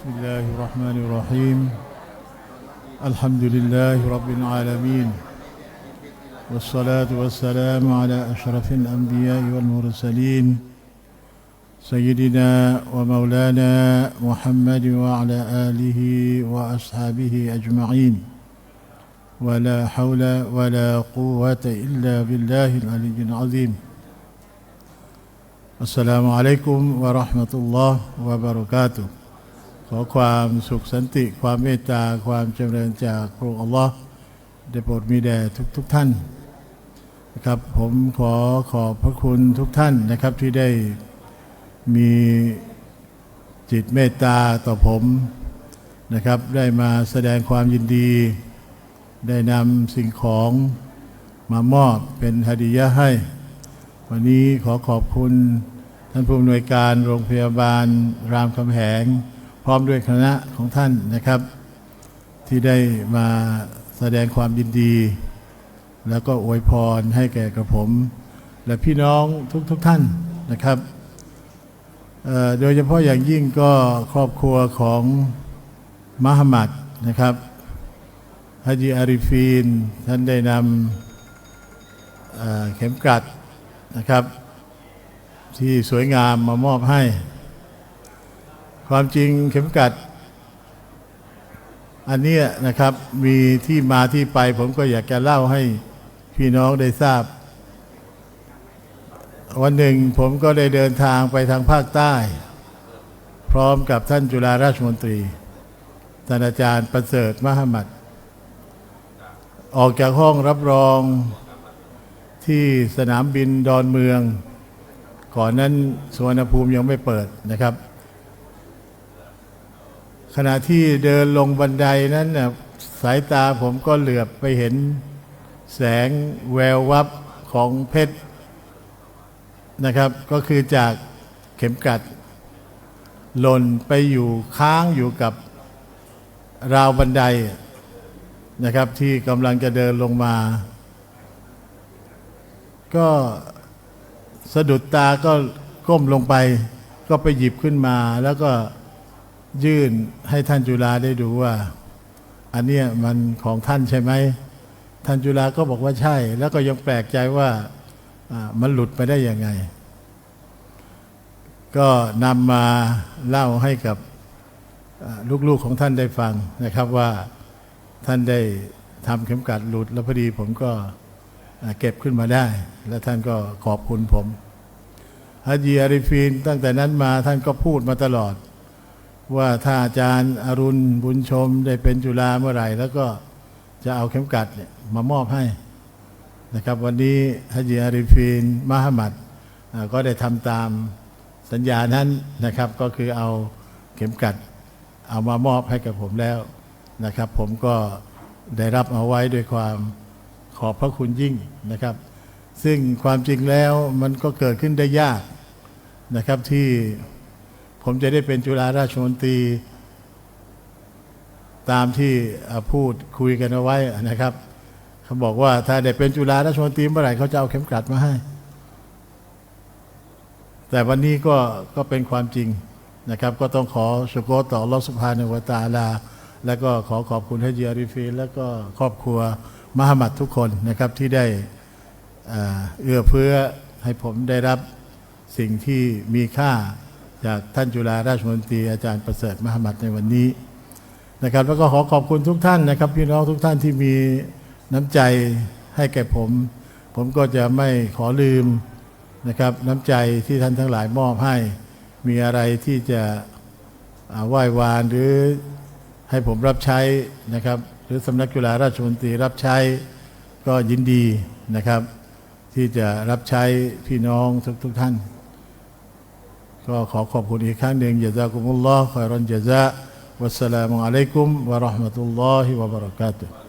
بسم الله الرحمن الرحيم. الحمد لله رب العالمين. والصلاة والسلام على أشرف الأنبياء والمرسلين. سيدنا ومولانا محمد وعلى آله وأصحابه أجمعين. ولا حول ولا قوة إلا بالله العلي العظيم. السلام عليكم ورحمة الله وبركاته. ขอความสุขสันติ ความเมตตา ความเจริญจากพระองค์อัลลอฮ์ได้โปรดมีแด่ทุกทุกท่านนะครับผมขอขอบพระคุณทุกท่านนะครับที่ได้มีจิตเมตตาต่อผมนะครับ ได้มาแสดงความยินดี ได้นำสิ่งของมามอบเป็นฮดียะให้ วันนี้ขอขอบคุณท่านผู้อำนวยการโรงพยาบาลรามคำแหง พร้อมด้วยคณะของท่านนะครับ ที่ได้มาแสดงความยินดี แล้วก็อวยพรให้แก่กระผม และพี่น้องทุกๆทท่านนะครับโดยเฉพาะอย่างยิ่งก็ครอบครัวของมหมัดนะครับฮัจญอาริฟีน ท่านได้นำเเข็มกลัดนะครับ ที่สวยงามมามอบให้ ความจริงเข็มกัด อันนี้นะครับมีที่มาที่ไปผมก็อยากจะเล่าให้พี่น้องได้ทราบ วันหนึ่งผมก็ได้เดินทางไปทางภาคใต้ พร้อมกับท่านจุฬาราชมนตรีท่านอาจารย์ประเสริฐมหมัด ออกจากห้องรับรองที่สนามบินดอนเมือง ก่อนนั้นสวนภูมิยังไม่เปิดนะครับ ขณะที่เดินลงบันไดนั้นน่ะสายตาผมก็เหลือบไปเห็นแสงแวววับของเพชรนะครับ ก็คือจากเข็มกลัด หล่นไปอยู่ค้างอยู่กับราวบันไดนะครับ ที่กำลังจะเดินลงมา ก็สะดุดตาก็ก้มลงไป ก็ไปหยิบขึ้นมาแล้วก็ ยื่นให้ท่านจุฬาได้ดูว่า อันเนี้ยมันของท่านใช่ไหมท่านจุฬาก็บอกว่าใช่ แล้วก็ยังแปลกใจว่ามันหลุดไปได้ยังไง ก็นำมาเล่าให้กับลูกๆของท่านได้ฟังนะครับว่าท่านได้ทำเข็มกัดหลุด แล้วพอดีผมก็เก็บขึ้นมาได้ แล้วท่านก็ขอบคุณผมฮัจญีอาริฟีนตั้งแต่นั้นมาท่านก็พูดมาตลอด ว่าถ้าอาจารย์อรุณบุญชมได้เป็นจุฬาเมื่อไหร่ แล้วก็จะเอาเข็มกัดเนี่ยมามอบให้นะครับ วันนี้ฮัจีอาริฟีนมหามัดก็ได้ทำตามสัญญานั้นนะครับ ก็คือเอาเข็มกัดเอามามอบให้กับผมแล้วนะครับ ผมก็ได้รับเอาไว้ด้วยความขอบพระคุณยิ่งนะครับ ซึ่งความจริงแล้วมันก็เกิดขึ้นได้ยากนะครับที่ ผมจะได้เป็นจุฬาราชมนตรี ตามที่พูดคุยกันเอาไว้นะครับเขาบอกว่าถ้าได้เป็นจุฬาราชมนตรีเมื่อไหร่เขาจะเอาเข็มกลัดมาให้ แต่วันนี้ก็ก็เป็นความจริงนะครับ ก็ต้องขอสุโกต่ออัลอสุภาในวตาลา แล้วก็ขอขอบคุณให้จีอริฟีแล้วก็ครอบครัวมหมัดทุกคนนะครับที่ได้เอื้อเฟื้อให้ผมได้รับสิ่งที่มีค่า จากท่านจุฬาราชมนตรีอาจารย์ประเสริฐมหามัดในวันนี้นะครับ แล้วก็ขอขอบคุณทุกท่านนะครับ พี่น้องทุกท่านที่มีน้ำใจให้แก่ผม ผมก็จะไม่ขอลืมนะครับน้ำใจที่ท่านทั้งหลายมอบให้ มีอะไรที่จะไหว้วานหรือให้ผมรับใช้นะครับ หรือสำนักจุฬาราชมนตรีรับใช้ก็ยินดีนะครับ ที่จะรับใช้พี่น้องทุกทุกท่าน ก็ขอขอบคุณอีกครั้งหนึ่งยะซากุมุลลอฮ์ขอรอนยะซาวัสสลามุอะลัยกุมวะเราะห์มะตุลลอฮิวะบะเราะกาตุฮ์